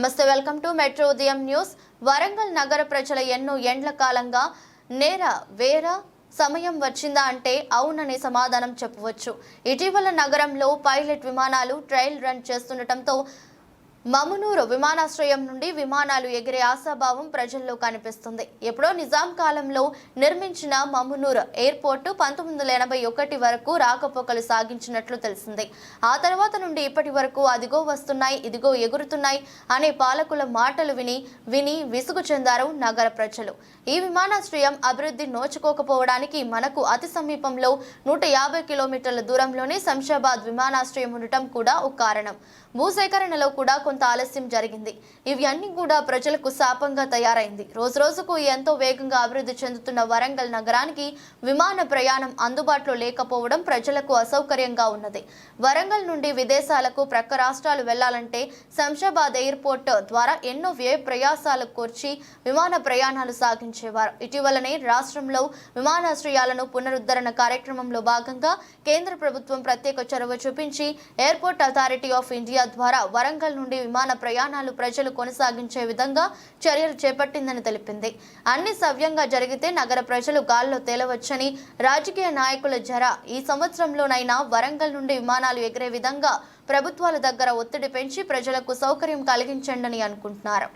నమస్తే welcome to metro ఉదయం news. Warangal నగర ప్రజల ఎన్నో ఎండ్ల కాలంగా నేర వేర సమయం వచ్చిందా అంటే అవుననే సమాధానం చెప్పవచ్చు. ఇటీవల నగరంలో పైలట్ విమానాలు ట్రయల్ రన్ చేస్తుండటంతో మమునూరు విమానాశ్రయం నుండి విమానాలు ఎగిరే ఆశాభావం ప్రజల్లో కనిపిస్తుంది. ఎప్పుడో నిజాం కాలంలో నిర్మించిన మమునూరు ఎయిర్పోర్టు పంతొమ్మిది వందల ఎనభై ఒకటి వరకు రాకపోకలు సాగించినట్లు తెలిసింది. ఆ తర్వాత నుండి ఇప్పటి వరకు అదిగో వస్తున్నాయి ఇదిగో ఎగురుతున్నాయి అనే పాలకుల మాటలు విని విని విసుగు చెందారు నగర ప్రజలు. ఈ విమానాశ్రయం అభివృద్ధి నోచుకోకపోవడానికి మనకు అతి సమీపంలో నూట యాభై కిలోమీటర్ల దూరంలోనే శంషాబాద్ విమానాశ్రయం ఉండటం కూడా ఒక కారణం. భూసేకరణలో కూడా కొంత ఆలస్యం జరిగింది. ఇవన్నీ కూడా ప్రజలకు శాపంగా తయారైంది. రోజు రోజుకు ఎంతో వేగంగా అభివృద్ధి చెందుతున్న వరంగల్ నగరానికి విమాన ప్రయాణం అందుబాటులో లేకపోవడం ప్రజలకు అసౌకర్యంగా ఉన్నది. వరంగల్ నుండి విదేశాలకు ప్రక్క రాష్ట్రాలు వెళ్ళాలంటే శంషాబాద్ ఎయిర్పోర్ట్ ద్వారా ఎన్నో వ్యయ ప్రయాసాలు కూర్చి విమాన ప్రయాణాలు సాగించేవారు. ఇటీవలనే రాష్ట్రంలో విమానాశ్రయాలను పునరుద్ధరణ కార్యక్రమంలో భాగంగా కేంద్ర ప్రభుత్వం ప్రత్యేక చొరవ చూపించి ఎయిర్పోర్ట్ అథారిటీ ఆఫ్ ఇండియా ద్వారా వరంగల్ నుండి విమాన ప్రయాణాలు ప్రజలు కొనసాగించే విధంగా చర్యలు చేపట్టిందని తెలిపింది. అన్ని సవ్యంగా జరిగితే నగర ప్రజలు గాల్లో తేలవచ్చని రాజకీయ నాయకుల జర ఈ సంవత్సరంలోనైనా వరంగల్ నుండి విమానాలు ఎగిరే విధంగా ప్రభుత్వాల దగ్గర ఒత్తిడి పెంచి ప్రజలకు సౌకర్యం కలిగించండి అనుకుంటున్నారు.